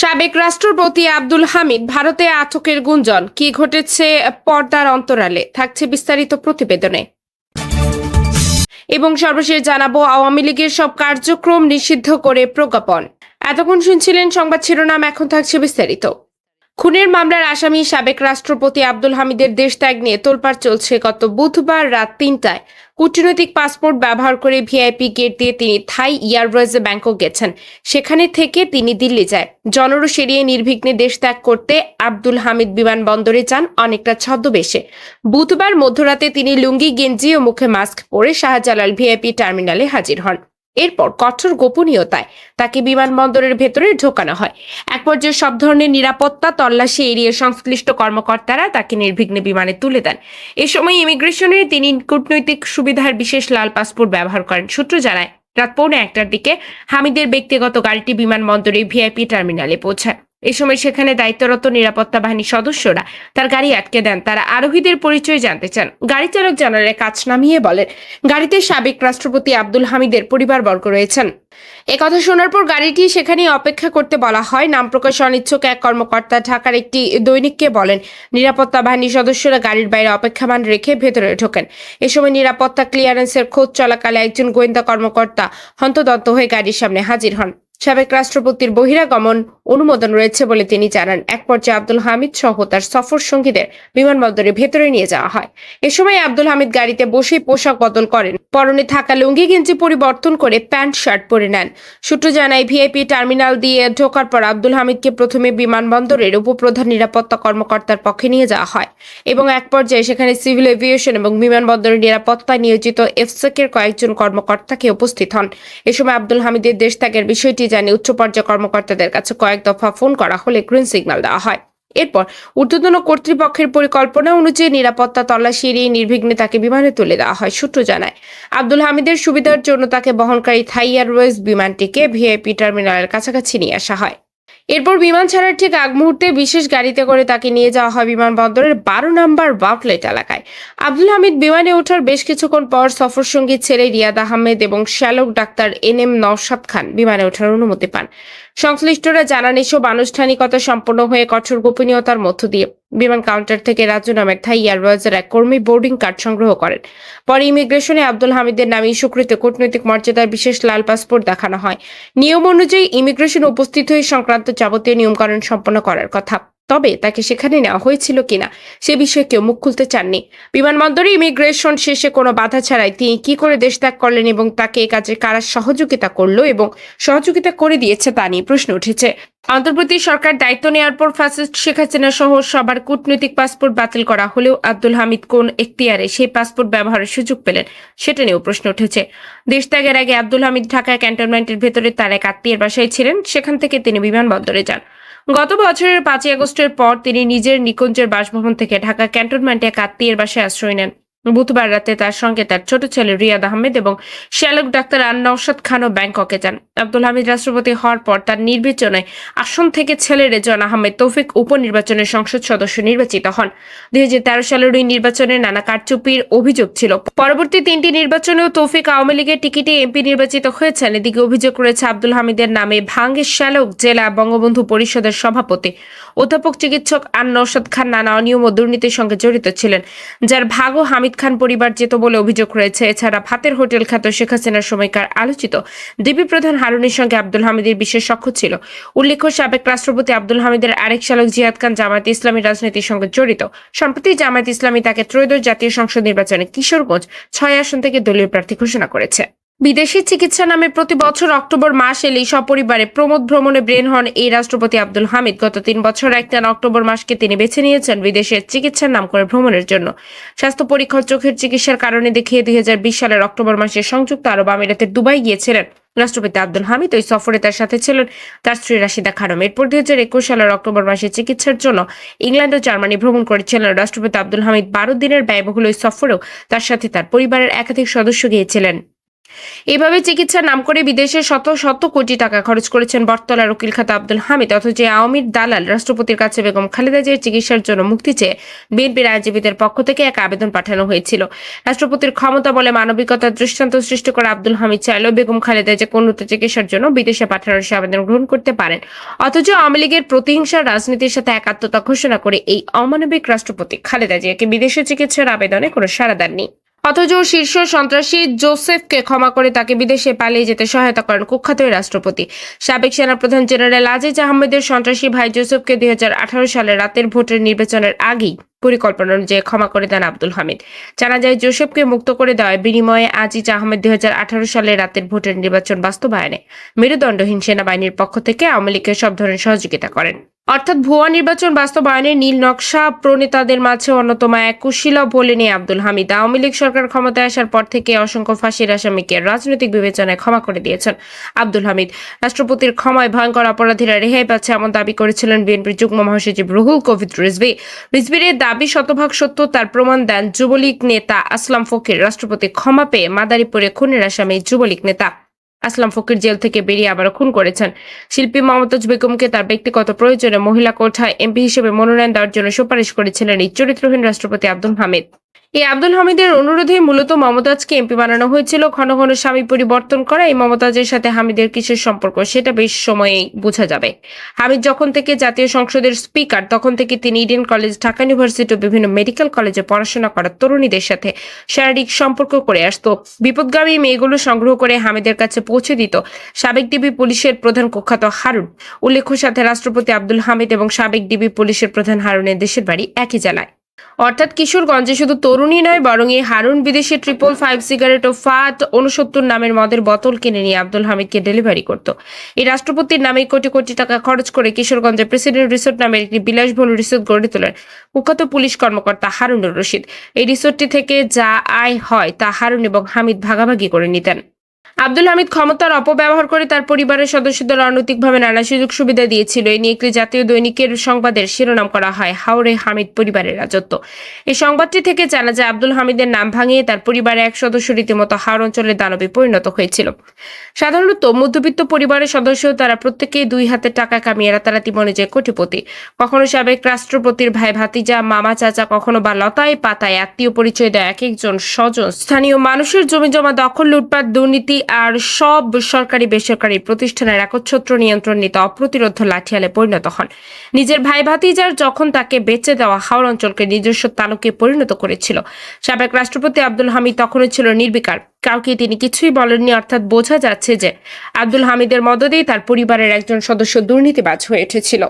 সাবেক রাষ্ট্রপতি আব্দুল হামিদ ভারতে আটকের গুঞ্জন, কি ঘটেছে পর্দার অন্তরালে? থাকছে বিস্তারিত প্রতিবেদনে। এবং সর্বশেষ জানাব, আওয়ামী লীগের সব কার্যক্রম নিষিদ্ধ করে প্রজ্ঞাপন। এতক্ষণ শুনছিলেন সংবাদ শিরোনাম, এখন থাকছে বিস্তারিত। খুনের মামলার আসামি সাবেক রাষ্ট্রপতি আব্দুল হামিদের দেশ ত্যাগ নিয়ে তোলপাড় চলছে গত বুধবার রাত তিনটায়। কূটনৈতিক পাসপোর্ট ব্যবহার করে ভিআইপি গেট দিয়ে তিনি থাই এয়ারওয়েজে ব্যাংকক গেছেন। সেখানে থেকে তিনি দিল্লি যায়। জনরু সেরিয়ে নির্বিঘ্নে দেশ ত্যাগ করতে আব্দুল হামিদ বিমানবন্দরে যান অনেকটা ছদ্মবেশে। বুধবার মধ্যরাতে তিনি লুঙ্গি, গেঞ্জি ও মুখে মাস্ক পরে শাহজালাল ভিআইপি টার্মিনালে হাজির হন। এরপর কঠোর গোপনীয়তায় তাকে বিমানবন্দরের ভেতরে ঢোকানো হয়। এক পর্যায়ে সব ধরনের নিরাপত্তা তল্লাশি এড়িয়ে সংশ্লিষ্ট কর্মকর্তারা তাকে নির্বিঘ্নে বিমানে তুলে দেন। এ সময় ইমিগ্রেশনে তিনি কূটনৈতিক সুবিধার বিশেষ লাল পাসপোর্ট ব্যবহার করেন। সূত্র জানায়, রাত পৌনে একটার দিকে হামিদের ব্যক্তিগত গাড়িটি বিমানবন্দরে ভিআইপি টার্মিনালে পৌঁছায়। এ সময় সেখানে দায়িত্বরত নিরাপত্তা বাহিনীর সদস্যরা তার গাড়ি আটকে দেন। তারা আরোহীদের পরিচয় জানতে চান। গাড়ি চালক জানালে কাজ নামিয়ে বলেন গাড়িতে সাবেক রাষ্ট্রপতি আব্দুল হামিদের পরিবারবর্গ রয়েছেন। একথা শোনার পর গাড়িটি সেখানে অপেক্ষা করতে বলা হয়। নাম প্রকাশ অনিচ্ছুক এক কর্মকর্তা ঢাকার একটি দৈনিককে বলেন, নিরাপত্তা বাহিনীর সদস্যরা গাড়ির বাইরে অপেক্ষামান রেখে ভেতরে ঢোকেন। এ সময় নিরাপত্তা ক্লিয়ারেন্সের খোঁজ চলাকালে একজন গোয়েন্দা কর্মকর্তা হন্তদন্ত হয়ে গাড়ির সামনে হাজির হন। সাবেক রাষ্ট্রপতির বহিরাগমন অনুমোদন রয়েছে বলে তিনি জানান। এক পর্যায়ে আব্দুল হামিদ সহ তার সফর সঙ্গীদের বিমানবন্দরে ভেতরে নিয়ে যাওয়া হয়। এ সময় আব্দুল হামিদ গাড়িতে বসেই পোশাক বদল করেন। পরনে থাকা লুঙ্গি গেঞ্জি পরিবর্তন করে প্যান্ট, শার্ট পরে নেন। সূত্র জানায়, ভিআইপি টার্মিনাল দিয়ে ঢোকার পর আব্দুল হামিদকে প্রথমে বিমানবন্দরের উপপ্রধান নিরাপত্তা কর্মকর্তার পক্ষে নিয়ে যাওয়া হয় এবং এক পর্যায়ে সেখানে সিভিল এভিয়েশন এবং বিমানবন্দরের নিরাপত্তায় নিয়োজিত এফসেকের কয়েকজন কর্মকর্তাকে উপস্থিত হন। এ সময় আব্দুল হামিদের দেশ ত্যাগের বিষয়টি জানিয়ে উচ্চ পর্যায়ে কর্মকর্তাদের কাছে কয়েক দফা ফোন করা হলে গ্রিন সিগন্যাল দেওয়া হয়। এরপর ঊর্ধ্বতন কর্তৃপক্ষের পরিকল্পনা অনুযায়ী নিরাপত্তা তল্লাশি এড়িয়ে নির্বিঘ্নে তাকে বিমানে তুলে দেওয়া হয়, সূত্র জানায়। আব্দুল হামিদের সুবিধার জন্য তাকে বহনকারী থাই এয়ারওয়েজ বিমানটিকে ভিআইপি টার্মিনালের কাছাকাছি নিয়ে আসা হয়। এরপর বিমান ছাড়ার ঠিক আগ মুহূর্তে বিশেষ গাড়িতে করে তাকে নিয়ে যাওয়া হয় বিমানবন্দরের বারো নম্বর বাউটলেট এলাকায়। আব্দুল হামিদ বিমানে ওঠার বেশ কিছুক্ষণ পর সফরসঙ্গী ছেলে রিয়াদ আহমেদ এবং শ্যালক doctor N M Naushad Khan বিমানে ওঠার অনুমতি পান। সংশ্লিষ্টরা জানান, এসব আনুষ্ঠানিকতা সম্পন্ন হয়ে কঠোর গোপনীয়তার মধ্য দিয়ে বিমান কাউন্টার থেকে রাজু নামের থাই এয়ারওয়েজের এক কর্মী বোর্ডিং কার্ড সংগ্রহ করেন। পরে ইমিগ্রেশনে আব্দুল হামিদের নামে ইস্যুকৃত কূটনৈতিক মর্যাদার বিশেষ লাল পাসপোর্ট দেখানো হয়। নিয়ম অনুযায়ী ইমিগ্রেশন উপস্থিত হয়ে সংক্রান্ত যাবতীয় নিয়মকানুন সম্পন্ন করার কথা। তবে তাকে সেখানে নেওয়া হয়েছিল কিনা সে বিষয়ে কেউ মুখ খুলতে চাননি। বিমানবন্দরে ইমিগ্রেশন শেষে কোনো বাধা ছাড়াই তিনি কি করে দেশ ত্যাগ করলেন এবং তাকে এ কাজে কারা সহযোগিতা করল এবং সহযোগিতা করে দিয়েছে তা নিয়ে প্রশ্ন উঠেছে। অন্তর্বর্তী সরকার দায়িত্ব নেওয়ার পর ফ্যাসিস্ট শেখ হাসিনা সহ সবার কূটনৈতিক পাসপোর্ট বাতিল করা হলেও আব্দুল হামিদ কোন এখতিয়ারে সেই পাসপোর্ট ব্যবহারের সুযোগ পেলেন সেটা নিয়েও প্রশ্ন উঠেছে। দেশ ত্যাগের আগে আব্দুল হামিদ ঢাকায় ক্যান্টনমেন্টের ভেতরে তার এক আত্মীয়ের বাসায় ছিলেন, সেখান থেকে তিনি বিমানবন্দরে যান। গত বছরের পাঁচই আগস্টের পর তিনি নিজের নিকুঞ্জের বাসভবন থেকে ঢাকা ক্যান্টনমেন্টে এক আত্মীয়ের বাসায় আশ্রয় নেন। বুধবার রাতে তার সঙ্গে তার ছোট ছেলে রিয়াদ আহমেদ এবং শ্যালক ডাক্তার আন নওশাদ খানও ব্যাংককে যান। আব্দুল হামিদ রাষ্ট্রপতি হওয়ার পর তার নির্বাচনে আসন থেকে ছেলে রেজন আহমেদ তৌফিক উপনির্বাচনে সংসদ সদস্য নির্বাচিত হন। দুই হাজার তেরো সালের ওই নির্বাচনে নানা কারচুপির অভিযোগ ছিল। পরবর্তী তিনটি নির্বাচনেও তৌফিক আওয়ামী লীগের টিকিটে এমপি নির্বাচিত হয়েছেন। এদিকে অভিযোগ রয়েছে আব্দুল হামিদের নামে ভাঙ্গের শ্যালক জেলা বঙ্গবন্ধু পরিষদের সভাপতি। অধ্যাপক চিকিৎসক আন নওশাদ খান নানা অনিয়ম ও দুর্নীতির সঙ্গে জড়িত ছিলেন, যার ভাগও হামিদ খান পরিবার যেত বলে অভিযোগ রয়েছে। এছাড়া ভাতের হোটেল খ্যাত শেখ হাসিনার সময়কার আলোচিত ডিবি প্রধান হারুনের সঙ্গে আব্দুল হামিদের বিশেষ সখ্য ছিল। উল্লেখ্য, সাবেক রাষ্ট্রপতি আব্দুল হামিদের আরেক শালক জিয়াদ খান জামায়াত ইসলামী রাজনীতির সঙ্গে জড়িত। সম্প্রতি জামায়াত ইসলামী তাকে ত্রয়োদশ জাতীয় সংসদ নির্বাচনে কিশোরগঞ্জ ছয় আসন থেকে দলীয় প্রার্থী ঘোষণা করেছে। বিদেশি চিকিৎসা নামে প্রতি বছর অক্টোবর মাস এলেই সপরিবারে প্রমোদ ভ্রমণে ব্রেন হন এই রাষ্ট্রপতি আব্দুল হামিদ। গত তিন বছর একটান অক্টোবর মাসকে তিনি বেছে নিয়েছেন বিদেশের চিকিৎসার নাম করে ভ্রমণের জন্য। স্বাস্থ্য পরীক্ষা ও চোখের চিকিৎসার কারণে দেখিয়ে দুই সালের অক্টোবর মাসে সংযুক্ত আরব আমিরাতে দুবাই গিয়েছিলেন। রাষ্ট্রপতি আব্দুল হামিদ ওই সফরে তার সাথে ছিলেন তার স্ত্রী রাশিদা খানম। এরপর দুই হাজার একুশ সালের অক্টোবর মাসে চিকিৎসার জন্য ইংল্যান্ড ও জার্মানি ভ্রমণ করেছিলেন। রাষ্ট্রপতি আব্দুল হামিদ বারো দিনের ব্যয়বহুল ওই সফরেও তার সাথে তার পরিবারের একাধিক সদস্য গিয়েছিলেন। এভাবে চিকিৎসার নাম করে বিদেশে শত শত কোটি টাকা খরচ করেছেন বটতলার উকিল খাতা আব্দুল হামিদ। অথচ আওয়ামীর দালাল রাষ্ট্রপতির কাছে বেগম খালেদা জিয়ার চিকিৎসার জন্য মুক্তি চেয়ে বিএনপির আইনজীবীদের পক্ষ থেকে এক আবেদন পাঠানো হয়েছিল। রাষ্ট্রপতির ক্ষমতা বলে মানবিকতার দৃষ্টান্ত সৃষ্টি করা আব্দুল হামিদ চাইলেও বেগম খালেদা যে উন্নত চিকিৎসার জন্য বিদেশে পাঠানোর সে আবেদন গ্রহণ করতে পারেন। অথচ আওয়ামী লীগের প্রতিহিংসার রাজনীতির সাথে একাত্মতা ঘোষণা করে এই অমানবিক রাষ্ট্রপতি খালেদা জিয়াকে বিদেশে চিকিৎসার আবেদনে কোনো সাড়া দেননি। অথচ শীর্ষ সন্ত্রাসী জোসেফকে ক্ষমা করে তাকে বিদেশে পালিয়ে যেতে সহায়তা করেন কুখ্যাত রাষ্ট্রপতি। সাবেক সেনাপ্রধান জেনারেল আজিজ আহমেদের সন্ত্রাসী ভাই জোসেফকে দুই হাজার আঠারো সালে রাতের ভোটের নির্বাচনের আগেই পরিকল্পনা অনুযায়ী ক্ষমা করে দেন আব্দুল হামিদ। জানা যায়, জোসেফকে মুক্ত করে দেওয়ার বিনিময়ে আজিজ আহমেদ দুই সালে রাতের ভোটের নির্বাচন বাস্তবায়নে মেরুদণ্ডহীন সেনাবাহিনীর পক্ষ থেকে আওয়ামী লীগকে সব ধরনের সহযোগিতা করেন। অর্থাৎ ভুয়া নির্বাচন বাস্তবায়নে নীল নকশা, প্রণেতাদের মাঝে অন্যতম এক কুশীলভ বলেন এই আব্দুল হামিদ আওয়ামী লীগ সরকার ক্ষমতায় আসার পর থেকে অসংখ্য ফাঁসির আসামিকে রাজনৈতিক বিবেচনায় ক্ষমা করে দিয়েছেন আব্দুল হামিদ। রাষ্ট্রপতির ক্ষমায় ভয়ঙ্কর অপরাধীরা রেহাই পাচ্ছে এমন দাবি করেছিলেন বিএনপির যুগ্ম মহাসচিব রুহুল কবির রিজভি। রিজভির দাবি শতভাগ সত্য, তার প্রমাণ দেন যুবলীগ নেতা আসলাম ফকির। রাষ্ট্রপতি ক্ষমা পেয়ে মাদারীপুরে খুনের আসামি যুবলীগ নেতা আসলাম ফকির জেল থেকে বেরিয়ে আবারও খুন করেছেন। শিল্পী মমতাজ বেগমকে তার ব্যক্তিগত প্রয়োজনে মহিলা কোঠায় এমপি হিসেবে মনোনয়ন দেওয়ার জন্য সুপারিশ করেছিলেন এই চরিত্রহীন রাষ্ট্রপতি আব্দুল হামিদ। এই আব্দুল হামিদের অনুরোধেই মূলত মমতাজকে এমপি বানানো হয়েছিল। ঘন ঘন স্বামী পরিবর্তন করা এই মমতাজের সাথে হামিদের কিসের সম্পর্ক সেটা বেশ সময়েই বোঝা যাবে। হামিদ যখন থেকে জাতীয় সংসদের স্পিকার, তখন থেকে তিনি ইডেন কলেজ, ঢাকা ইউনিভার্সিটি ও বিভিন্ন মেডিকেল কলেজে পড়াশোনা করা তরুণীদের সাথে শারীরিক সম্পর্ক করে আসতো। বিপদগামী মেয়েগুলো সংগ্রহ করে হামিদের কাছে পৌঁছে দিত। সাবেক ডিবি পুলিশের প্রধান কুখ্যাত হারুন। উল্লেখ্য সাথে রাষ্ট্রপতি আব্দুল হামিদ এবং সাবেক ডিবি পুলিশের প্রধান হারুনের দেশের বাড়ি একই জেলায়। অর্থাৎ কিশোরগঞ্জে শুধু তরুণী নয়, বরং এই হারুন বিদেশি ট্রিপল ফাইভ সিগারেট ও ফাত উনসত্তর নামের মদের বোতল কিনে নিয়ে আব্দুল হামিদকে ডেলিভারি করত। এই রাষ্ট্রপতির নামে কোটি কোটি টাকা খরচ করে কিশোরগঞ্জে প্রেসিডেন্ট রিসোর্ট নামের একটি বিলাসবহুল রিসোর্ট গড়ে তোলেন কুখ্যাত পুলিশ কর্মকর্তা হারুনুর রশিদ। এই রিসোর্টটি থেকে যা আয় হয় তা হারুন এবং হামিদ ভাগাভাগি করে নিতেন। আব্দুল হামিদ ক্ষমতার অপব্যবহার করে তার পরিবারের সদস্যদের অনৈতিকভাবে নানা সুযোগ সুবিধা দিয়েছিল। এই নিয়ে একটি জাতীয় দৈনিকের সংবাদের শিরোনাম করা হয় হাওড়ে হামিদ পরিবারের রাজত্ব। এই সংবাদটি থেকে জানা যায়, আব্দুল হামিদের নাম ভাঙিয়ে তার পরিবারের এক সদস্য রীতিমতো হাওড় অঞ্চলের দানবে পরিণত হয়েছিল। সাধারণত মধ্যবিত্ত পরিবারের সদস্য, তারা প্রত্যেকেই দুই হাতে টাকা কামিয়ে রাতারাতি মনে যায় কোটিপতি। কখনো সাবেক রাষ্ট্রপতির ভাই ভাতিজা, মামা চাচা, কখনো বা লতায় পাতায় আত্মীয় পরিচয় দেয় এক একজন স্বজন। স্থানীয় মানুষের জমি জমা দখল, লুটপাট, দুর্নীতি আর সব সরকারি বেসরকারি প্রতিষ্ঠানের একচ্ছত্র নিয়ন্ত্রণ নিতে অপ্রতিরোধ লাঠিয়ালে পরিণত হন। নিজের ভাই ভাতিজার যখন তাকে বেঁচে দেওয়া হাওড় অঞ্চলকে নিজস্ব তালুকে পরিণত করেছিল, সাবেক রাষ্ট্রপতি আব্দুল হামিদ তখনও ছিল নির্বিকার। কাউকে তিনি কিছুই বলেননি, অর্থাৎ বোঝা যাচ্ছে যে আব্দুল হামিদের মদতেই তার পরিবারের একজন সদস্য দুর্নীতিবাজ হয়ে উঠেছিল।